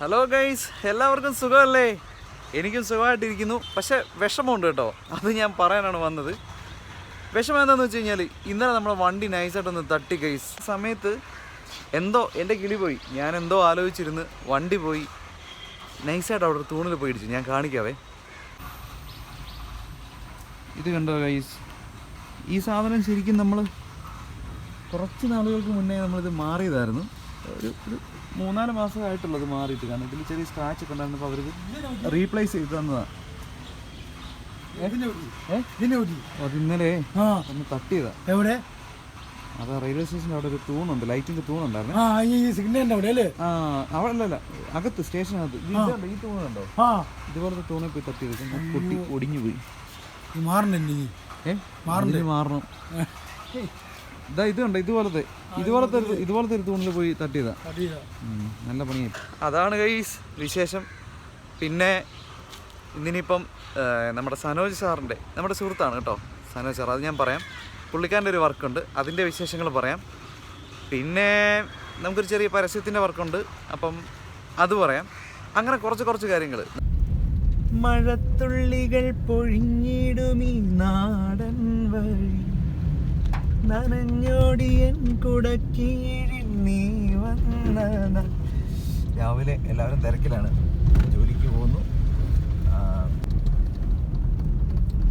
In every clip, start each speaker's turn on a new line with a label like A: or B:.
A: Hello guys എല്ലാവർക്കും സുഖമല്ലേ? എനിക്കും സുഖമായിട്ടിരിക്കുന്നു. പക്ഷെ വിഷമമുണ്ട് കേട്ടോ. അത് ഞാൻ പറയാനാണ് വന്നത്. വിഷമം എന്താണെന്ന് വെച്ച് കഴിഞ്ഞാൽ ഇന്നലെ നമ്മുടെ വണ്ടി നൈസായിട്ടൊന്ന് തട്ടി ഗൈസ് സമയത്ത് എന്തോ എന്റെ കിളി പോയി. ഞാൻ എന്തോ ആലോചിച്ചിരുന്ന് വണ്ടി പോയി നൈസായിട്ട് അവിടെ തൂണിൽ പോയി ഇടിച്ചു. ഞാൻ കാണിക്കാവേ. ഇത് കണ്ടോ ഗൈസ് ഈ സാധനം ശരിക്കും നമ്മൾ കുറച്ച് നാളുകൾക്ക് മുന്നേ നമ്മളിത് മാറിയതായിരുന്നു. ഒരു മൂന്നാൽ മാസമായിട്ടുള്ളത് മാറിയിട്ട്. കാരണം ഇതിൽ ചെറിയ സ്ക്രാച്ച് ഒക്കെ ഉണ്ടായിരുന്നപ്പോൾ അവർക്ക് റീപ്ലേസ് ചെയ്ത് തന്നതാണ് അത് ഇന്നലെ ഒന്ന് തട്ടിയതാ
B: എവിടെ?
A: അത് റെയിൽവേ സ്റ്റേഷന്റെ അവിടെ ഒരു തൂണുണ്ട്. ലൈറ്റിന്റെ തൂണുണ്ടായിരുന്നു.
B: സിഗ്നലിന്റെ അവിടെ അല്ലേ?
A: ആ അവിടെ അല്ലല്ല അകത്ത് സ്റ്റേഷനകത്ത്. ഈ
B: തൂണുണ്ടോ
A: ഇതുപോലത്തെ തൂണിൽ പോയി തട്ടിയത് പൊട്ടി ഒടിഞ്ഞു പോയി.
B: മാറണില്ലേ
A: മാറണം. മാറണം ഇതാ ഇത് കണ്ടോ ഇതുപോലത്തെ ഇതുപോലത്തെ ഒരു- ഇതുപോലത്തെ ഒരു തൂണിൽ പോയി തട്ടിയതാ. നല്ല പണിയായി. അതാണ് ഗൈസ് വിശേഷം. പിന്നെ ഇന്നിനിപ്പം നമ്മുടെ സനോജ് സാറിന്റെ നമ്മുടെ സുഹൃത്താണ് കേട്ടോ സനോജ് സാർ. അത് ഞാൻ പറയാം. പുള്ളിക്കാരന്റെ ഒരു വർക്കുണ്ട് അതിന്റെ വിശേഷങ്ങൾ പറയാം. പിന്നെ നമുക്കൊരു ചെറിയ പരസ്യത്തിന്റെ വർക്കുണ്ട് അപ്പം അത് പറയാം. അങ്ങനെ കുറച്ച് കുറച്ച് കാര്യങ്ങൾ മഴത്തുള്ളികൾ പൊഴിഞ്ഞിടും ഈ നാടൻ വഴി. നനഞ്ഞോടിയൻ കുടക്കീഴിൽ നീ വന്ന രാവിലെ എല്ലാവരും തിരക്കിലാണ്. ജോലിക്ക് പോകുന്നു.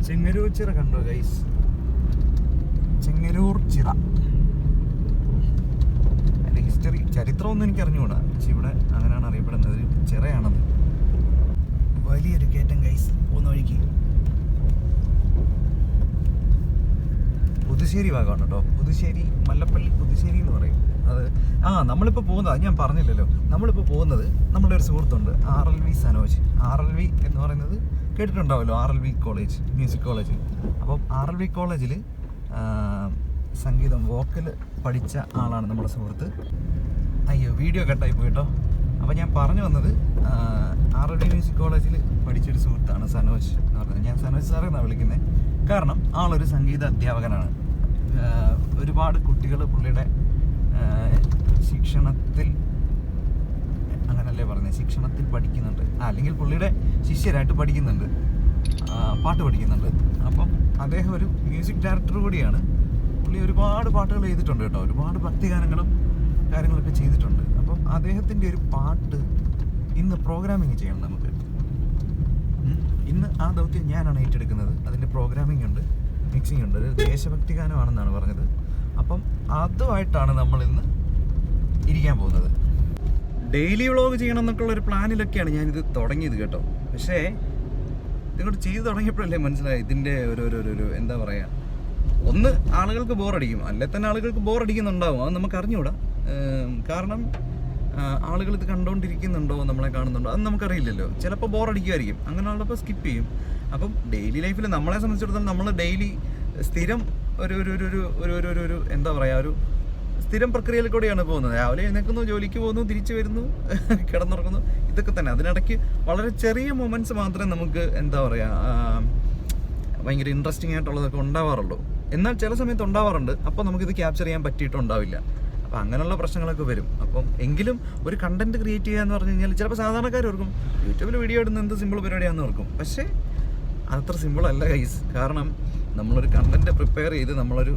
A: ചെങ്ങരൂർ ചിറ കണ്ടോ ഗൈസ് ചെങ്ങരൂർ ചിറ. അതിന്റെ ഹിസ്റ്ററി ചരിത്രമൊന്നും എനിക്ക് അറിഞ്ഞുകൂടാ. പക്ഷെ ഇവിടെ അങ്ങനെയാണ് അറിയപ്പെടുന്നത്. ഒരു ചിറയാണത്. വലിയൊരു കേറ്റം ഗൈസ് പോകുന്ന വഴിക്ക്. പുതുശ്ശേരി ഭാഗമാണ് കേട്ടോ. പുതുശ്ശേരി മല്ലപ്പള്ളി പുതുശ്ശേരി എന്ന് പറയും. അത് ആ നമ്മളിപ്പോൾ പോകുന്നത് ഞാൻ പറഞ്ഞില്ലല്ലോ. നമ്മളിപ്പോൾ പോകുന്നത് നമ്മുടെ ഒരു സുഹൃത്തുണ്ട് R L V Sanoj. R L V എന്ന് പറയുന്നത് കേട്ടിട്ടുണ്ടാവല്ലോ R L V college music college. അപ്പം ആർ എൽ വി കോളേജിൽ സംഗീതം വോക്കൽ പഠിച്ച ആളാണ് നമ്മുടെ സുഹൃത്ത്. അയ്യോ വീഡിയോ കട്ടായി പോയിട്ടോ അപ്പോൾ ഞാൻ പറഞ്ഞു വന്നത് ആർ എൽ വി മ്യൂസിക് കോളേജിൽ പഠിച്ചൊരു സുഹൃത്താണ് സനോജ് എന്ന് പറയുന്നത് ഞാൻ സനോജ് സാറെന്നാണ് വിളിക്കുന്നത് കാരണം ആളൊരു സംഗീത അധ്യാപകനാണ്. ഒരുപാട് കുട്ടികൾ പുള്ളിയുടെ ശിക്ഷണത്തിൽ അങ്ങനല്ലേ പറഞ്ഞത് ശിക്ഷണത്തിൽ പഠിക്കുന്നുണ്ട്. അല്ലെങ്കിൽ പുള്ളിയുടെ ശിഷ്യരായിട്ട് പഠിക്കുന്നുണ്ട്. പാട്ട് പഠിക്കുന്നുണ്ട്. അപ്പം അദ്ദേഹം ഒരു മ്യൂസിക് ഡയറക്ടർ കൂടിയാണ്. പുള്ളി ഒരുപാട് പാട്ടുകൾ ചെയ്തിട്ടുണ്ട് കേട്ടോ. ഒരുപാട് ഭക്തിഗാനങ്ങളും കാര്യങ്ങളൊക്കെ ചെയ്തിട്ടുണ്ട്. അപ്പം അദ്ദേഹത്തിന്റെ ഒരു പാട്ട് ഇന്ന് പ്രോഗ്രാമിങ് ചെയ്യണം നമുക്ക്. ഇന്ന് ആ ദൗത്യം ഞാനാണ് ഏറ്റെടുക്കുന്നത്. അതിന്റെ പ്രോഗ്രാമിംഗ് ഉണ്ട്. മിക്സിംഗ് ഉണ്ട്. ഒരു ദേശഭക്തി ഗാനമാണെന്നാണ് പറഞ്ഞത്. അപ്പം അതുമായിട്ടാണ് നമ്മൾ ഇന്ന് ഇരിക്കാൻ പോകുന്നത്. ഡെയിലി വ്ളോഗ് ചെയ്യണം എന്നൊക്കെയുള്ള ഒരു പ്ലാനിലൊക്കെയാണ് ഞാനിത് തുടങ്ങിയത് കേട്ടോ. പക്ഷേ ഇതിങ്ങോട്ട് ചെയ്തു തുടങ്ങിയപ്പോഴല്ലേ മനസ്സിലായി ഇതിന്റെ ഒരു ഒരു എന്താ പറയുക ഒന്ന് ആളുകൾക്ക് ബോറടിക്കും അല്ലെ തന്നെ ആളുകൾക്ക് ബോറടിക്കുന്നുണ്ടാവും അത് നമുക്ക് അറിഞ്ഞുകൂടാ. കാരണം ആളുകൾ ഇത് കണ്ടുകൊണ്ടിരിക്കുന്നുണ്ടോ നമ്മളെ കാണുന്നുണ്ടോ? അത് നമുക്കറിയില്ലല്ലോ. ചിലപ്പോൾ ബോറടിക്കുമായിരിക്കും അങ്ങനെയുള്ളപ്പോൾ സ്കിപ്പ് ചെയ്യും. അപ്പം ഡെയിലി ലൈഫിൽ നമ്മളെ സംബന്ധിച്ചിടത്തോളം നമ്മൾ ഡെയിലി സ്ഥിരം ഒരു ഒരു ഒരു ഒരു ഒരു ഒരു ഒരു ഒരു എന്താ പറയുക ഒരു സ്ഥിരം പ്രക്രിയയിൽ കൂടെയാണ് പോകുന്നത്. രാവിലെ എഴുന്നേൽക്കുന്നു ജോലിക്ക് പോകുന്നു തിരിച്ചു വരുന്നു കിടന്നുറങ്ങുന്നു. ഇതൊക്കെ തന്നെ. അതിനിടയ്ക്ക് വളരെ ചെറിയ മൊമെന്റ്സ് മാത്രമേ നമുക്ക് എന്താ പറയുക ഭയങ്കര ഇൻട്രസ്റ്റിംഗ് ആയിട്ടുള്ളതൊക്കെ ഉണ്ടാവാറുള്ളൂ. എന്നാൽ ചില സമയത്ത് ഉണ്ടാവാറുണ്ട്. അപ്പോൾ നമുക്കിത് ക്യാപ്ചർ ചെയ്യാൻ പറ്റിയിട്ടുണ്ടാവില്ല. അപ്പോൾ അങ്ങനെയുള്ള പ്രശ്നങ്ങളൊക്കെ വരും. അപ്പം എങ്കിലും ഒരു കണ്ടന്റ് ക്രിയേറ്റ് ചെയ്യുക എന്ന് പറഞ്ഞു കഴിഞ്ഞാൽ ചിലപ്പോൾ സാധാരണക്കാർ ഓർക്കും യൂട്യൂബിൽ വീഡിയോ ഇടുന്ന എന്ത് സിമ്പിൾ പരിപാടിയാണെന്ന് ഓർക്കും. പക്ഷേ അതത്ര സിമ്പിളല്ല ഗൈസ് കാരണം നമ്മളൊരു കണ്ടന്റ് പ്രിപ്പയർ ചെയ്ത് നമ്മളൊരു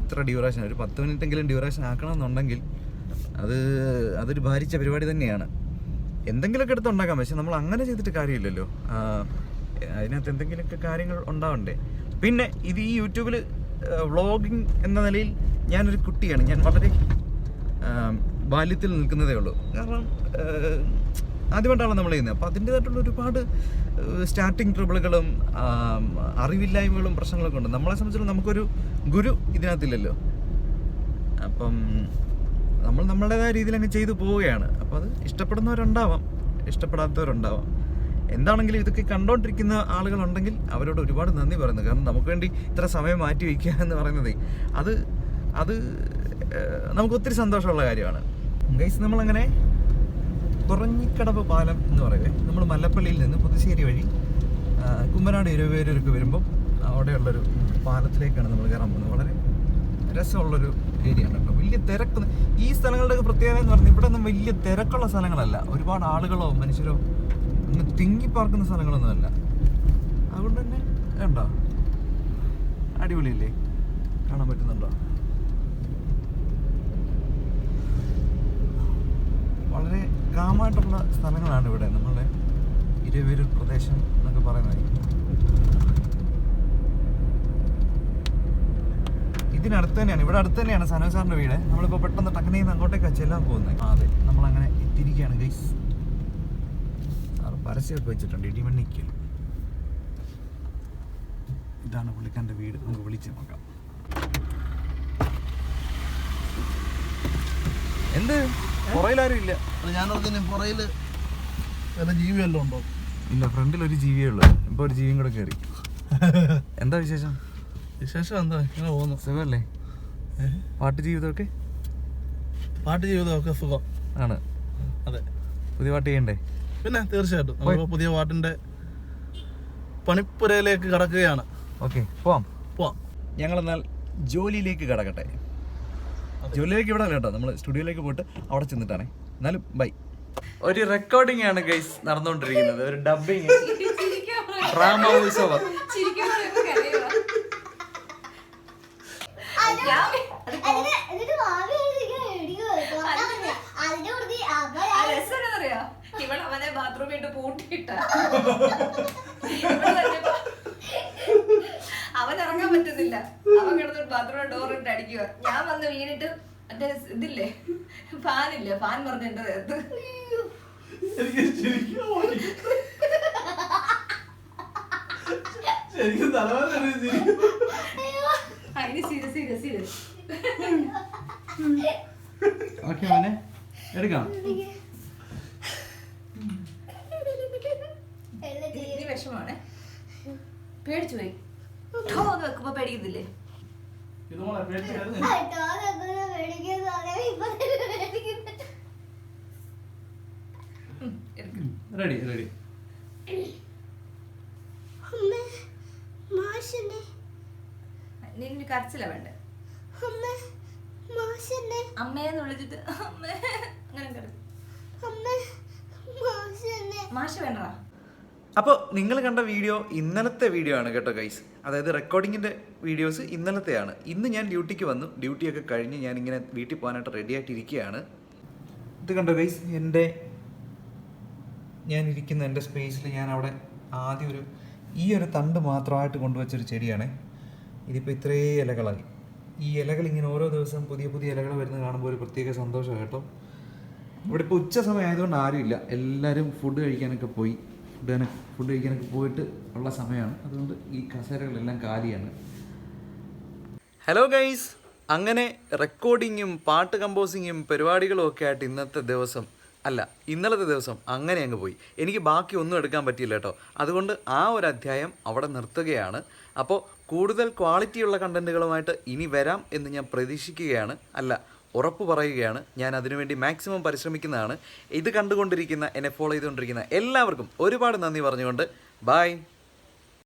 A: ഇത്ര ഡ്യൂറേഷൻ ഒരു പത്ത് മിനിറ്റെങ്കിലും ഡ്യൂറേഷൻ ആക്കണമെന്നുണ്ടെങ്കിൽ അത് അതൊരു ഭാരിച്ച പരിപാടി തന്നെയാണ്. എന്തെങ്കിലുമൊക്കെ എടുത്തുണ്ടാക്കാം പക്ഷെ നമ്മൾ അങ്ങനെ ചെയ്തിട്ട് കാര്യമില്ലല്ലോ. അതിനകത്ത് എന്തെങ്കിലുമൊക്കെ കാര്യങ്ങൾ ഉണ്ടാവണ്ടേ? പിന്നെ ഇത് ഈ യൂട്യൂബിൽ വ്ളോഗിങ് എന്ന നിലയിൽ ഞാനൊരു കുട്ടിയാണ്. ഞാൻ വളരെ ബാല്യത്തിൽ നിൽക്കുന്നതേ ഉള്ളൂ. കാരണം ആദ്യമായിട്ടാണ് നമ്മൾ ചെയ്യുന്നത്. അപ്പോൾ അതിന്റേതായിട്ടുള്ള ഒരുപാട് സ്റ്റാർട്ടിങ് ട്രിബിളുകളും അറിവില്ലായ്മകളും പ്രശ്നങ്ങളൊക്കെ ഉണ്ട്. നമ്മളെ സംബന്ധിച്ചിടത്തോളം നമുക്കൊരു ഗുരു ഇതിനകത്തില്ലല്ലോ. അപ്പം നമ്മൾ നമ്മളുടേതായ രീതിയിൽ അങ്ങ് ചെയ്തു പോവുകയാണ്. അപ്പോൾ അത് ഇഷ്ടപ്പെടുന്നവരുണ്ടാവാം. ഇഷ്ടപ്പെടാത്തവരുണ്ടാവാം. എന്താണെങ്കിലും ഇതൊക്കെ കണ്ടോണ്ടിരിക്കുന്ന ആളുകളുണ്ടെങ്കിൽ അവരോട് ഒരുപാട് നന്ദി പറയുന്നു. കാരണം നമുക്ക് വേണ്ടി ഇത്ര സമയം മാറ്റി വയ്ക്കുക എന്ന് പറയുന്നത്. അത് അത് നമുക്ക് ഒത്തിരി സന്തോഷമുള്ള കാര്യമാണ്. ഗൈസ് നമ്മളങ്ങനെ കുറഞ്ഞിക്കടവ് പാലം എന്ന് പറയുന്നത് നമ്മൾ മല്ലപ്പള്ളിയിൽ നിന്ന് പുതുശ്ശേരി വഴി കുമ്മനാട് ഇരുപേരൂർക്ക് വരുമ്പം അവിടെയുള്ളൊരു പാലത്തിലേക്കാണ് നമ്മൾ കയറാൻ പോകുന്നത്. വളരെ രസമുള്ളൊരു ഏരിയ ആണ് കേട്ടോ. വലിയ തിരക്ക്. ഈ സ്ഥലങ്ങളുടെ പ്രത്യേകത എന്ന് പറഞ്ഞാൽ ഇവിടെ ഒന്നും വലിയ തിരക്കുള്ള സ്ഥലങ്ങളല്ല. ഒരുപാട് ആളുകളോ മനുഷ്യരോ ഒന്ന് തിങ്ങി പാർക്കുന്ന സ്ഥലങ്ങളൊന്നുമല്ല അതുകൊണ്ട് തന്നെ വേണ്ട അടിപൊളിയല്ലേ? കാണാൻ പറ്റുന്നുണ്ടോ? വളരെ കാമായിട്ടുള്ള സ്ഥലങ്ങളാണ് ഇവിടെ. നമ്മളുടെ ഇരുവരു പ്രദേശം എന്നൊക്കെ പറയുന്നത് ഇതിനടുത്ത് തന്നെയാണ്. ഇവിടെ അടുത്ത് തന്നെയാണ് സനോ സാറിന്റെ വീട്. നമ്മളിപ്പോൾ പെട്ടെന്ന് ടക്കനയിൽ നിന്ന് അങ്ങോട്ടേക്കാ ചെല്ലാൻ പോകുന്നത് ആ അതെ. നമ്മളങ്ങനെ എത്തിയിരിക്കുകയാണ് ഗൈസ് സാറ് പരസ്യമൊക്കെ വെച്ചിട്ടുണ്ട്. ഇടിമണ്ണിക്കൽ ഇതാണ് പുള്ളിക്കാരന്റെ വീട്. നമുക്ക് വിളിച്ച് നോക്കാം. എന്ത്? പുറയിലാരും ഇല്ല
B: അല്ല ഞാൻ ഓർത്തിന് പുറയിൽ വല്ല ജീവി വല്ലതും ഉണ്ടോ?
A: ഇല്ല ഫ്രണ്ടിൽ ഒരു ജീവിയേ ഉള്ളൂ. ഇപ്പൊ ഒരു ജീവിയും കൂടെ കയറി എന്താ വിശേഷം?
B: വിശേഷം എന്താ? ഇങ്ങനെ പോകുന്നു.
A: സുഖമല്ലേ? പാട്ട് ജീവിതമൊക്കെ?
B: പാട്ട് ജീവിതമൊക്കെ സുഖം.
A: ആണ്.
B: അതെ.
A: പുതിയ പാട്ട് ചെയ്യണ്ടേ?
B: പിന്നെ തീർച്ചയായിട്ടും. നമ്മളിപ്പോൾ പുതിയ പാട്ടിന്റെ പണിപ്പുരയിലേക്ക് കടക്കുകയാണ്.
A: ഓക്കെ പോവാം.
B: പോവാം.
A: ഞങ്ങളെന്നാൽ ജോലിയിലേക്ക് കടക്കട്ടെ. ജോലിയിലേക്ക് ഇവിടെ കേട്ടോ. നമ്മൾ സ്റ്റുഡിയോയിലേക്ക് പോയിട്ട് അവിടെ ചെന്നിട്ടാണേ. എന്നാലും ബൈ ഒരു റെക്കോർഡിംഗ് ആണ് ഗൈസ് നടന്നുകൊണ്ടിരിക്കുന്നത്. ഒരു ഡബിങ് ഡ്രാമ വോയിസ് ഓവർ
C: ഇവൾ അവനെ ബാത്റൂമിൽ ഇട്ട് പൂട്ടിയിട്ട. മറ്റേ ഇതില്ലേ? ഫാനില്ലേ? ഫാൻ പറഞ്ഞ എന്റെ അതിന് സീരിയസ് സീരിയസ് സീരിയസ്
A: ഓക്കെ മോനെ എടുക്കാം.
C: വിഷമാണ് പേടിച്ചു പോയി. വെക്കുമ്പോ പേടിക്കുന്നില്ലേ.
A: റെഡി റെഡി
C: നിന്നെ കരച്ചില വേണ്ട? അമ്മേന്ന് വിളിച്ചിട്ട് അമ്മേ അങ്ങനെ മാഷ വേണ്ടടാ.
A: അപ്പോൾ നിങ്ങൾ കണ്ട വീഡിയോ ഇന്നലത്തെ വീഡിയോ ആണ് കേട്ടോ ഗൈസ് അതായത് റെക്കോർഡിങ്ങിന്റെ വീഡിയോസ് ഇന്നലത്തെയാണ്. ഇന്ന് ഞാൻ ഡ്യൂട്ടിക്ക് വന്നു. ഡ്യൂട്ടിയൊക്കെ കഴിഞ്ഞ് ഞാൻ ഇങ്ങനെ വീട്ടിൽ പോകാനായിട്ട് റെഡി ആയിട്ടിരിക്കുകയാണ്. ഇത് കണ്ടോ ഗൈസ് എന്റെ ഞാൻ ഇരിക്കുന്ന എന്റെ സ്പേസിൽ ഞാൻ അവിടെ ആദ്യം ഒരു ഈ ഒരു തണ്ട് മാത്രമായിട്ട് കൊണ്ടുവച്ചൊരു ചെടിയാണ്. ഇതിപ്പോൾ ഇത്രേ ഇലകളായി. ഈ ഇലകൾ ഇങ്ങനെ ഓരോ ദിവസം പുതിയ പുതിയ ഇലകൾ വരുന്നത് കാണുമ്പോൾ ഒരു പ്രത്യേക സന്തോഷം കേട്ടോ. ഇവിടെ ഇപ്പോൾ ഉച്ച സമയം ആയതുകൊണ്ട് ആരുമില്ല. എല്ലാവരും ഫുഡ് കഴിക്കാനൊക്കെ പോയി. ഫുഡ് ഫുഡ് കഴിക്കാനൊക്കെ പോയിട്ട് ഉള്ള സമയമാണ്. അതുകൊണ്ട് ഈ കസേരകളെല്ലാം കാലിയാണ്. ഹലോ ഗൈസ് അങ്ങനെ റെക്കോർഡിങ്ങും പാട്ട് കമ്പോസിങ്ങും പരിപാടികളും ഒക്കെ ആയിട്ട് ഇന്നത്തെ ദിവസം അല്ല ഇന്നലത്തെ ദിവസം അങ്ങനെ അങ്ങ് പോയി. എനിക്ക് ബാക്കി ഒന്നും എടുക്കാൻ പറ്റിയില്ല കേട്ടോ. അതുകൊണ്ട് ആ ഒരു അധ്യായം അവിടെ നിർത്തുകയാണ്. അപ്പോൾ കൂടുതൽ ക്വാളിറ്റിയുള്ള കണ്ടന്റുകളുമായിട്ട് ഇനി വരാം എന്ന് ഞാൻ പ്രതീക്ഷിക്കുകയാണ്. അല്ല ഉറപ്പ് പറയുകയാണ്. ഞാൻ അതിനുവേണ്ടി മാക്സിമം പരിശ്രമിക്കുന്നതാണ്. ഇത് കണ്ടുകൊണ്ടിരിക്കുന്ന എന്നെ ഫോളോ ചെയ്തുകൊണ്ടിരിക്കുന്ന എല്ലാവർക്കും ഒരുപാട് നന്ദി പറഞ്ഞുകൊണ്ട്. ബായ്